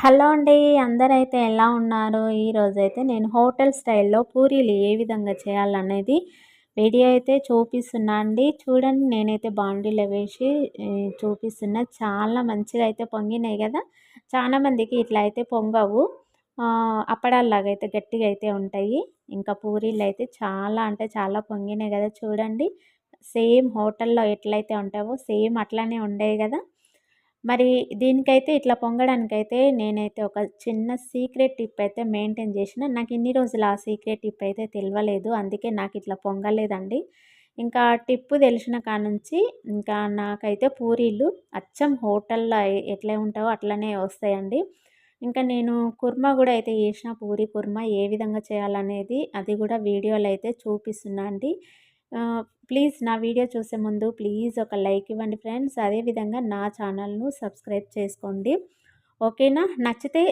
Hello అండి అందరైతే ఎలా ఉన్నారు? ఈరోజైతే నేను హోటల్ స్టైల్లో పూరీలు ఏ విధంగా చేయాలనేది వీడియో అయితే చూపిస్తున్నా అండి. చూడండి నేనైతే బాండీలో వేసి చూపిస్తున్నా. చాలా మంచిగా అయితే పొంగినాయి కదా? చాలా మందికి ఇట్లా అయితే పొంగవు. అప్పడాల్లాగా అయితే గట్టిగా అయితే ఉంటాయి. ఇంకా పూరీలు అయితే చాలా అంటే చాలా పొంగినాయి కదా చూడండి. సేమ్ హోటల్లో ఎట్లయితే ఉంటావో సేమ్ అట్లానే ఉండేవి కదా? మరి దీనికైతే ఇట్లా పొంగడానికైతే నేనైతే ఒక చిన్న సీక్రెట్ టిప్ అయితే మెయింటైన్ చేసిన. నాకు ఇన్ని రోజులు ఆ సీక్రెట్ టిప్ అయితే తెలియలేదు అందుకే నాకు ఇట్లా పొంగలేదండి. ఇంకా టిప్పు తెలిసిన కాడ నుంచి ఇంకా నాకైతే పూరీలు అచ్చం హోటల్లో ఎట్లా ఉంటావో అట్లనే వస్తాయండి. ఇంకా నేను కుర్మా కూడా అయితే చేసిన. పూరి కుర్మా ఏ విధంగా చేయాలనేది అది కూడా వీడియోలో అయితే చూపిస్తున్నా అండి. ప్లీజ్ నా వీడియో చూసే ముందు ప్లీజ్ ఒక లైక్ ఇవ్వండి ఫ్రెండ్స్. అదేవిధంగా నా ఛానల్ను సబ్స్క్రైబ్ చేసుకోండి. ఓకేనా? నచ్చితే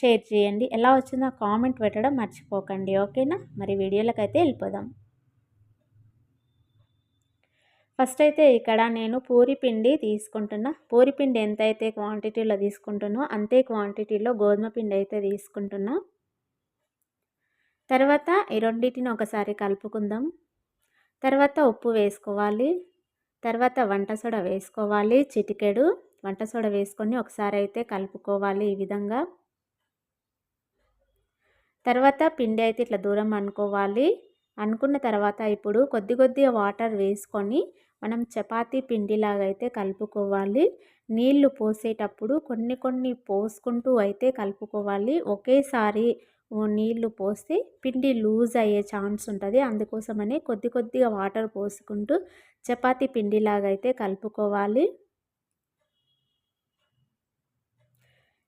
షేర్ చేయండి. ఎలా వచ్చిందో కామెంట్ పెట్టడం మర్చిపోకండి. ఓకేనా? మరి వీడియోలకు అయితే వెళ్ళిపోదాం. ఫస్ట్ అయితే ఇక్కడ నేను పూరి పిండి తీసుకుంటున్నా. పూరి పిండి ఎంత అయితే క్వాంటిటీలో తీసుకుంటున్నో అంతే క్వాంటిటీలో గోధుమ పిండి అయితే తీసుకుంటున్నా. తర్వాత ఈ రెండింటిని ఒకసారి కలుపుకుందాం. తర్వాత ఉప్పు వేసుకోవాలి. తర్వాత వంట సోడ వేసుకోవాలి. చిటికెడు వంట సోడ వేసుకొని ఒకసారి అయితే కలుపుకోవాలి ఈ విధంగా. తర్వాత పిండి అయితే ఇట్లా దూరం అనుకోవాలి. అనుకున్న తర్వాత ఇప్పుడు కొద్ది కొద్దిగా వాటర్ వేసుకొని మనం చపాతీ పిండిలాగా అయితే కలుపుకోవాలి. నీళ్ళు పోసేటప్పుడు కొన్ని కొన్ని పోసుకుంటూ అయితే కలుపుకోవాలి. ఒకేసారి నీళ్ళు పోస్తే పిండి లూజ్ అయ్యే ఛాన్స్ ఉంటుంది. అందుకోసమని కొద్ది కొద్దిగా వాటర్ పోసుకుంటూ చపాతీ పిండిలాగా అయితే కలుపుకోవాలి.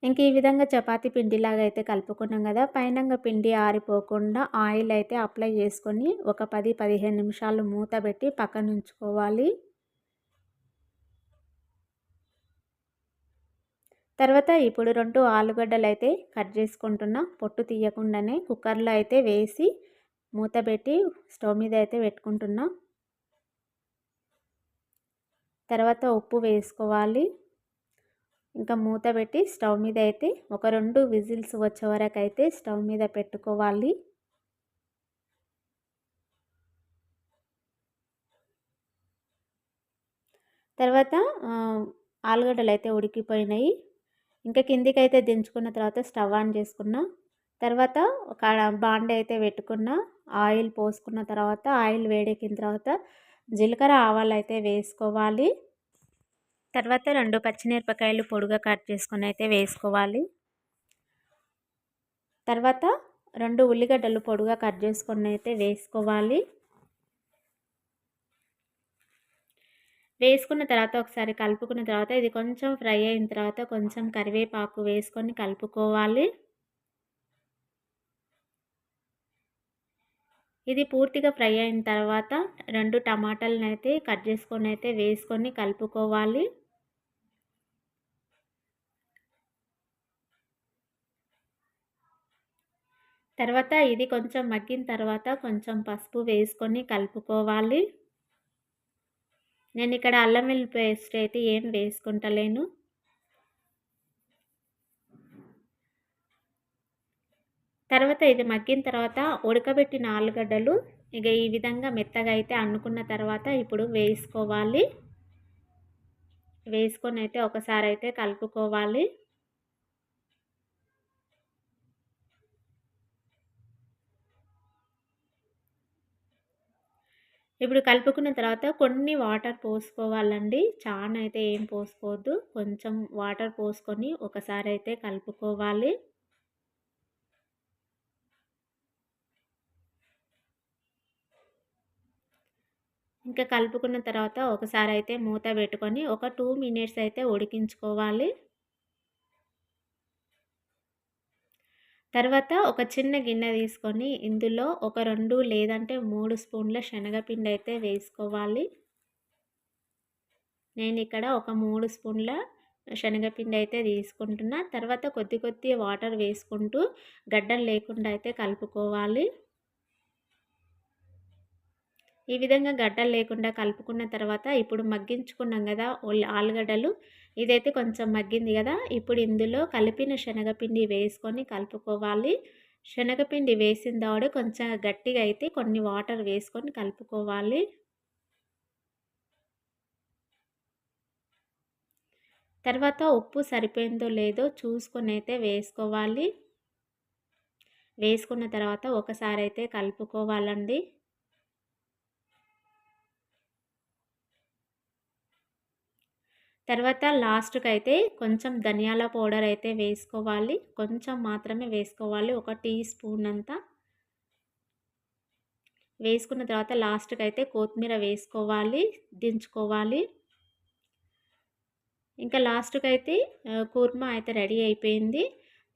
ఇంక ఈ విధంగా చపాతీ పిండిలాగా అయితే కలుపుకున్నాం కదా పైనంగా పిండి ఆరిపోకుండా ఆయిల్ అయితే అప్లై చేసుకొని ఒక పది పదిహేను నిమిషాలు మూత పెట్టి పక్కన ఉంచుకోవాలి తర్వాత ఇప్పుడు రెండు ఆలుగడ్డలు అయితే కట్ చేసుకుంటున్నా. పొట్టు తీయకుండానే కుక్కర్లో అయితే వేసి మూత పెట్టి స్టవ్ మీద అయితే పెట్టుకుంటున్నా. తర్వాత ఉప్పు వేసుకోవాలి. ఇంకా మూత పెట్టి స్టవ్ మీద అయితే ఒక రెండు విజిల్స్ వచ్చే వరకు అయితే స్టవ్ మీద పెట్టుకోవాలి. తర్వాత ఆలుగడ్డలు అయితే ఉడికిపోయినాయి. ఇంకా కిందికి అయితే దించుకున్న తర్వాత స్టవ్ ఆన్ చేసుకున్న. తర్వాత ఒక బాండ అయితే పెట్టుకున్న. ఆయిల్ పోసుకున్న తర్వాత ఆయిల్ వేడెక్కిన తర్వాత జీలకర్ర ఆవాలు అయితే వేసుకోవాలి. తర్వాత రెండు పచ్చిమిరపకాయలు పొడుగా కట్ చేసుకొని అయితే వేసుకోవాలి. తర్వాత రెండు ఉల్లిగడ్డలు పొడుగా కట్ చేసుకొని అయితే వేసుకోవాలి. వేసుకున్న తర్వాత ఒకసారి కలుపుకున్న తర్వాత ఇది కొంచెం ఫ్రై అయిన తర్వాత కొంచెం కరివేపాకు వేసుకొని కలుపుకోవాలి. ఇది పూర్తిగా ఫ్రై అయిన తర్వాత రెండు టమాటాలను అయితే కట్ చేసుకొని అయితే వేసుకొని కలుపుకోవాలి. తర్వాత ఇది కొంచెం మగ్గిన తర్వాత కొంచెం పసుపు వేసుకొని కలుపుకోవాలి. నేను ఇక్కడ అల్లం వెల్లి పేస్ట్ అయితే ఏం వేసుకుంటలేను. తర్వాత ఇది మగ్గిన తర్వాత ఉడకబెట్టిన ఆలుగడ్డలు ఇక ఈ విధంగా మెత్తగా అయితే అన్నుకున్న తర్వాత ఇప్పుడు వేసుకోవాలి. వేసుకొని అయితే ఒకసారి అయితే కలుపుకోవాలి. ఇప్పుడు కలుపుకున్న తర్వాత కొన్ని వాటర్ పోసుకోవాలండి. చాలా అయితే ఏం పోసుకోవద్దు. కొంచెం వాటర్ పోసుకొని ఒకసారి అయితే కలుపుకోవాలి. ఇంకా కలుపుకున్న తర్వాత ఒకసారి అయితే మూత పెట్టుకొని ఒక టూ మినిట్స్ అయితే ఉడికించుకోవాలి. తర్వాత ఒక చిన్న గిన్నె తీసుకొని ఇందులో ఒక రెండు లేదంటే మూడు స్పూన్ల శనగపిండి అయితే వేసుకోవాలి. నేను ఇక్కడ ఒక మూడు స్పూన్ల శనగపిండి అయితే తీసుకుంటున్నా. తర్వాత కొద్ది కొద్ది వాటర్ వేసుకుంటూ గడ్డలు లేకుండా అయితే కలుపుకోవాలి. ఈ విధంగా గడ్డలు లేకుండా కలుపుకున్న తర్వాత ఇప్పుడు మగ్గించుకున్నాం కదా ఆలుగడ్డలు. ఇదైతే కొంచెం మగ్గింది కదా. ఇప్పుడు ఇందులో కలిపిన శనగపిండి వేసుకొని కలుపుకోవాలి. శనగపిండి వేసిన తర్వాత కొంచెం గట్టిగా అయితే కొన్ని వాటర్ వేసుకొని కలుపుకోవాలి. తర్వాత ఉప్పు సరిపోయిందో లేదో చూసుకొని అయితే వేసుకోవాలి. వేసుకున్న తర్వాత ఒకసారి అయితే కలుపుకోవాలండి. తర్వాత లాస్ట్కి అయితే కొంచెం ధనియాల పౌడర్ అయితే వేసుకోవాలి. కొంచెం మాత్రమే వేసుకోవాలి. ఒక టీ స్పూన్ అంతా. వేసుకున్న తర్వాత లాస్ట్కి అయితే కొత్తిమీర వేసుకోవాలి. దించుకోవాలి. ఇంకా లాస్ట్కి అయితే కూర్మా అయితే రెడీ అయిపోయింది.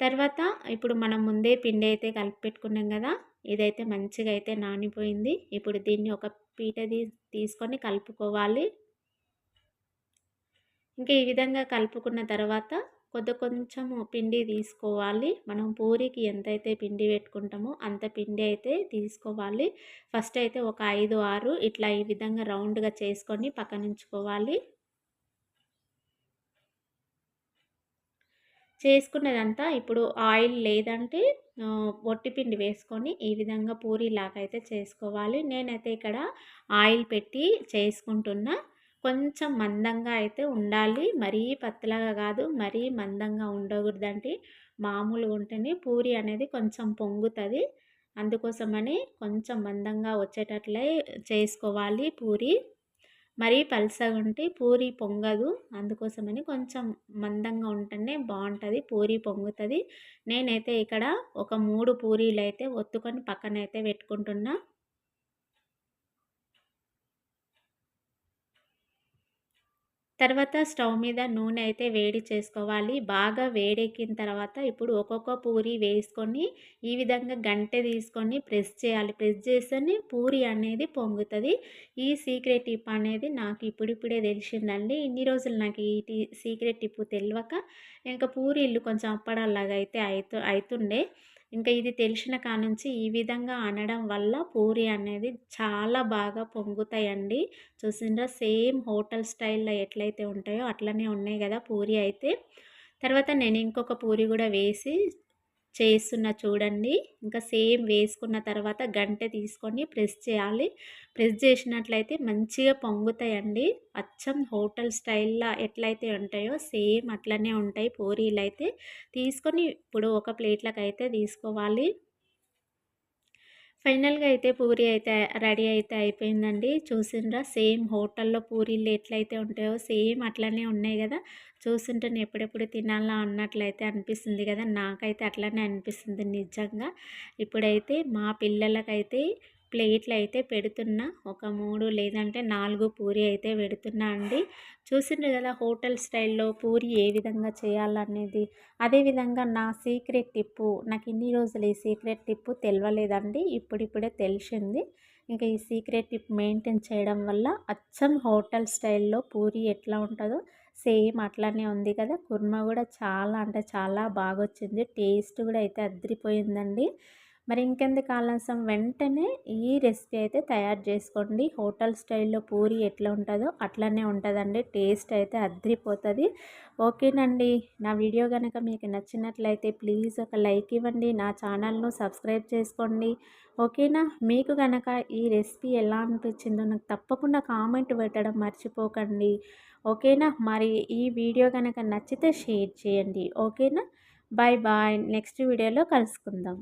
తర్వాత ఇప్పుడు మనం ముందే పిండి అయితే కలిపి పెట్టుకున్నాం కదా ఇదైతే మంచిగా అయితే నానిపోయింది. ఇప్పుడు దీన్ని ఒక పీట తీసుకొని కలుపుకోవాలి. ఇంకా ఈ విధంగా కలుపుకున్న తర్వాత కొద్ది కొంచెము పిండి తీసుకోవాలి. మనం పూరికి ఎంతైతే పిండి పెట్టుకుంటామో అంత పిండి అయితే తీసుకోవాలి. ఫస్ట్ అయితే ఒక ఐదు ఆరు ఇట్లా ఈ విధంగా రౌండ్గా చేసుకొని పక్కనుంచుకోవాలి చేసుకున్నదంతా ఇప్పుడు ఆయిల్ లేదంటే పిండి వేసుకొని ఈ విధంగా పూరిలాగా అయితే చేసుకోవాలి. నేనైతే ఇక్కడ ఆయిల్ పెట్టి చేసుకుంటున్నా. కొంచెం మందంగా అయితే ఉండాలి. మరీ పత్తలాగా కాదు మరీ మందంగా ఉండకూడదంటే మామూలుగా ఉంటేనే పూరి అనేది కొంచెం పొంగుతుంది. అందుకోసమని కొంచెం మందంగా వచ్చేటట్లే చేసుకోవాలి పూరి. మరీ పలుసగా ఉంటే పూరి పొంగదు. అందుకోసమని కొంచెం మందంగా ఉంటేనే బాగుంటుంది పూరి పొంగుతుంది. నేనైతే ఇక్కడ ఒక మూడు పూరీలు అయితే ఒత్తుకొని పక్కనైతే పెట్టుకుంటున్నా. తర్వాత స్టవ్ మీద నూనె అయితే వేడి చేసుకోవాలి. బాగా వేడెక్కిన తర్వాత ఇప్పుడు ఒక్కొక్క పూరి వేసుకొని ఈ విధంగా గంటె తీసుకొని ప్రెస్ చేయాలి. ప్రెస్ చేస్తేనే పూరి అనేది పొంగుతుంది. ఈ సీక్రెట్ టిప్ అనేది నాకు ఇప్పుడిప్పుడే తెలిసిందండి. ఇన్ని రోజులు నాకు ఈ సీక్రెట్ టిప్ తెలియక ఇంకా పూరీలు కొంచెం అప్పడాలాగా అయితే అవుతు అవుతుండే ఇంకా ఇది తెలిసిన కానుంచి ఈ విధంగా అనడం వల్ల పూరి అనేది చాలా బాగా పొంగుతాయండి. చూసిండ్రా? సేమ్ హోటల్ స్టైల్లో ఎట్లయితే ఉంటాయో అట్లనే ఉన్నాయి కదా పూరి అయితే. తర్వాత నేను ఇంకొక పూరి కూడా వేసి చేస్తున్న చూడండి. ఇంకా సేమ్ వేసుకున్న తర్వాత గంటె తీసుకొని ప్రెస్ చేయాలి. ప్రెస్ చేసినట్లయితే మంచిగా పొంగుతాయండి. అచ్చం హోటల్ స్టైల్లో ఎట్లయితే ఉంటాయో సేమ్ అట్లనే ఉంటాయి. పూరీలు అయితే తీసుకొని ఇప్పుడు ఒక ప్లేట్లకు అయితే తీసుకోవాలి. ఫైనల్గా అయితే పూరి అయితే రెడీ అయితే అయిపోయిందండి. చూసిండ్రా? సేమ్ హోటల్లో పూరీలు ఎట్లయితే ఉంటాయో సేమ్ అట్లనే ఉన్నాయి కదా? చూస్తుంటే ఎప్పుడెప్పుడు తినాలా అన్నట్లయితే అనిపిస్తుంది కదా? నాకైతే అట్లనే అనిపిస్తుంది నిజంగా. ఇప్పుడైతే మా పిల్లలకైతే ప్లేట్లు అయితే పెడుతున్నా. ఒక మూడు లేదంటే నాలుగు పూరి అయితే పెడుతున్నా అండి. చూసిండ్రు కదా హోటల్ స్టైల్లో పూరి ఏ విధంగా చేయాలనేది. అదేవిధంగా నా సీక్రెట్ టిప్పు నాకు ఇన్ని రోజులు ఈ సీక్రెట్ టిప్పు తెలియలేదండి ఇప్పుడిప్పుడే తెలిసింది. ఇంకా ఈ సీక్రెట్ టిప్ మెయింటైన్ చేయడం వల్ల అచ్చం హోటల్ స్టైల్లో పూరి ఎట్లా ఉంటుందో సేమ్ అట్లానే ఉంది కదా. కుర్మా కూడా చాలా అంటే చాలా బాగా వచ్చింది టేస్ట్ కూడా అయితే అద్దరిపోయిందండి మరి ఇంకెందుకు ఆలస్యం? వెంటనే ఈ రెసిపీ అయితే తయారు చేసుకోండి. హోటల్ స్టైల్లో పూరి ఎట్లా ఉంటుందో అట్లనే ఉంటుందండి. టేస్ట్ అయితే అద్రిపోతుంది. ఓకేనండి. నా వీడియో కనుక మీకు నచ్చినట్లయితే ప్లీజ్ ఒక లైక్ ఇవ్వండి. నా ఛానల్ను సబ్స్క్రైబ్ చేసుకోండి. ఓకేనా? మీకు కనుక ఈ రెసిపీ ఎలా అనిపించిందో నాకు తప్పకుండా కామెంట్ పెట్టడం మర్చిపోకండి. ఓకేనా? మరి ఈ వీడియో కనుక నచ్చితే షేర్ చేయండి. ఓకేనా? బాయ్ బాయ్ నెక్స్ట్ వీడియోలో కలుసుకుందాం.